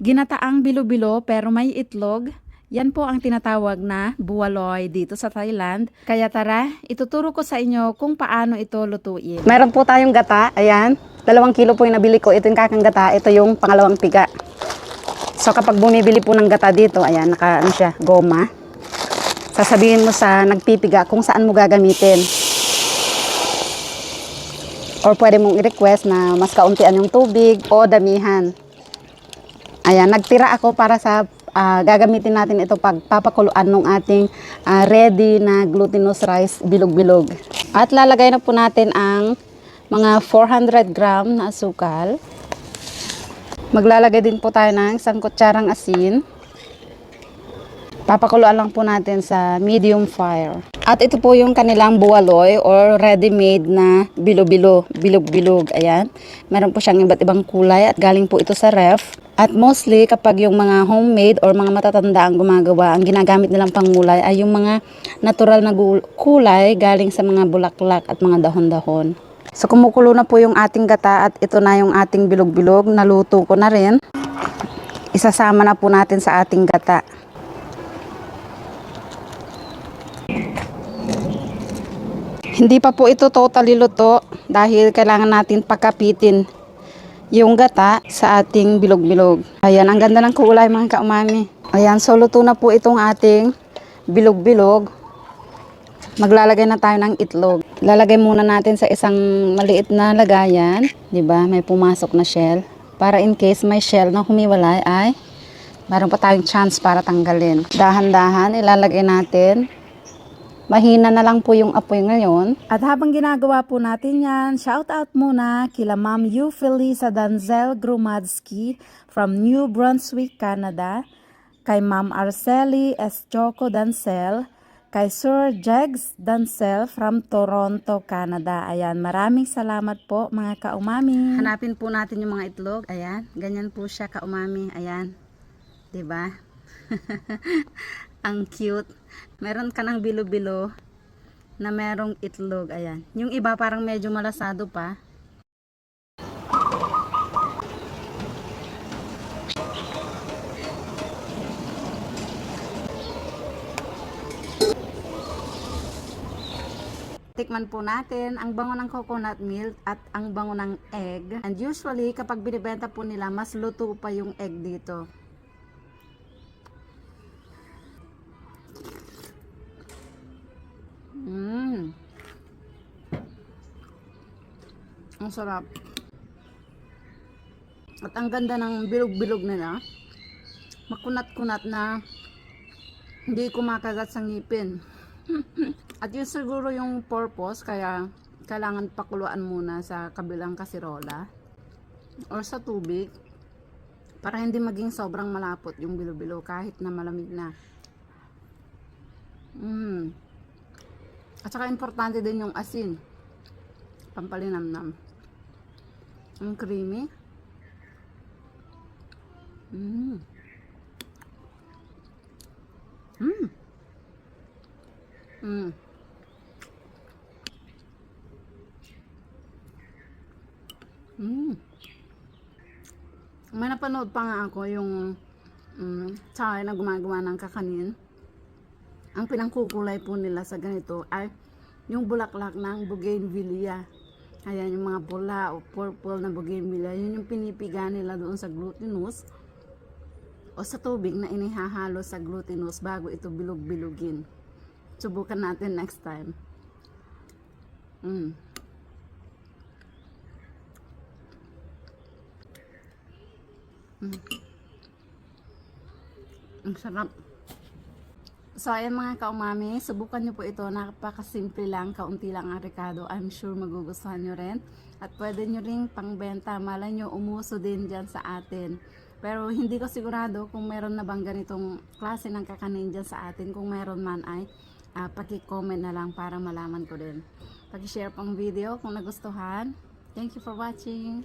Ginataang bilo-bilo pero may itlog. Yan po ang tinatawag na buwaloy dito sa Thailand. Kaya tara, ituturo ko sa inyo kung paano ito lutuin. Meron po tayong gata. Ayan. Dalawang kilo po yung nabili ko. Ito yung kakang gata. Ito yung pangalawang piga. So kapag bumibili po ng gata dito, ayan, naka ano siya, goma. Sasabihin mo sa nagpipiga kung saan mo gagamitin. Or pwede mong i-request na mas kauntian yung tubig o damihan. Ayan, nagtira ako para sa ah, gagamitin natin ito pag papakuluan ng ating ah, ready na glutinous rice bilog-bilog. At lalagay na po natin ang mga 400 gram na asukal. Maglalagay din po tayo ng isang kutsarang asin. Papakuluan lang po natin sa medium fire. At ito po yung kanilang buwaloy or ready-made na bilo-bilo, bilog-bilog. Ayan. Meron po siyang iba't ibang kulay at galing po ito sa ref. At mostly kapag yung mga homemade or mga matatanda ang gumagawa, ang ginagamit nilang pangulay ay yung mga natural na kulay galing sa mga bulaklak at mga dahon-dahon. So kumukulo na po yung ating gata at ito na yung ating bilog-bilog. Naluto ko na rin. Isasama na po natin sa ating gata. Hindi pa po ito totally luto dahil kailangan natin pagkapitin yung gata sa ating bilog-bilog. Ayan, ang ganda ng kulay mga kaumami. Ayan, so luto na po itong ating bilog-bilog. Maglalagay na tayo ng itlog. Lalagay muna natin sa isang maliit na lagayan, ba? May pumasok na shell para in case may shell na humiwalay ay meron pa tayong chance para tanggalin. Dahan-dahan ilalagay natin. Mahina na lang po yung apoy ngayon. At habang ginagawa po natin yan, shout out muna kila Ma'am Eufelisa Danzel Grumadsky from New Brunswick, Canada, kay Ma'am Arceli S. Choco Dancel, kay Sir Jegs Dancel from Toronto, Canada. Ayan, maraming salamat po mga kaumami. Hanapin po natin yung mga itlog. Ayan, ganyan po siya kaumami. Ayan. 'Di ba? Ang cute. Meron ka ng bilo-bilo na merong itlog. Ayan. Yung iba parang medyo malasado pa. Tikman po natin ang bango ng coconut milk at ang bango ng egg. And usually, kapag binibenta po nila, mas luto pa yung egg dito. Ang sarap. At ang ganda ng bilog-bilog nila. Makunat-kunat na hindi kumakagat sa ngipin. At yun siguro yung purpose kaya kailangan pakuluan muna sa kabilang kasirola or sa tubig para hindi maging sobrang malapot yung bilo-bilo kahit na malamig na. Mm. At saka importante din yung asin. Pampalinamnam. Ang creamy. Mm. Mm. Mm. Mm. May napanood pa nga ako yung mm, tsaka na gumagawa ng kakanin. Ang pinangkukulay po nila sa ganito ay yung bulaklak ng bougainvillea. Ayan, yung mga pula o purple na bougainvillea. Yun yung pinipiga nila doon sa glutinous o sa tubig na inihahalo sa glutinous bago ito bilog-bilugin. Subukan natin next time. Mm. Mm. Ang sarap. So, ayan mga kaumami, subukan nyo po ito. Napakasimple lang, kaunti lang ang rekado. I'm sure magugustuhan nyo rin. At pwede nyo ring pangbenta. Malay nyo, umuso din dyan sa atin. Pero hindi ko sigurado kung meron na bang ganitong klase ng kakanin dyan sa atin. Kung meron man ay, uh, paki-comment na lang para malaman ko din. Paki-share pang video kung nagustuhan. Thank you for watching.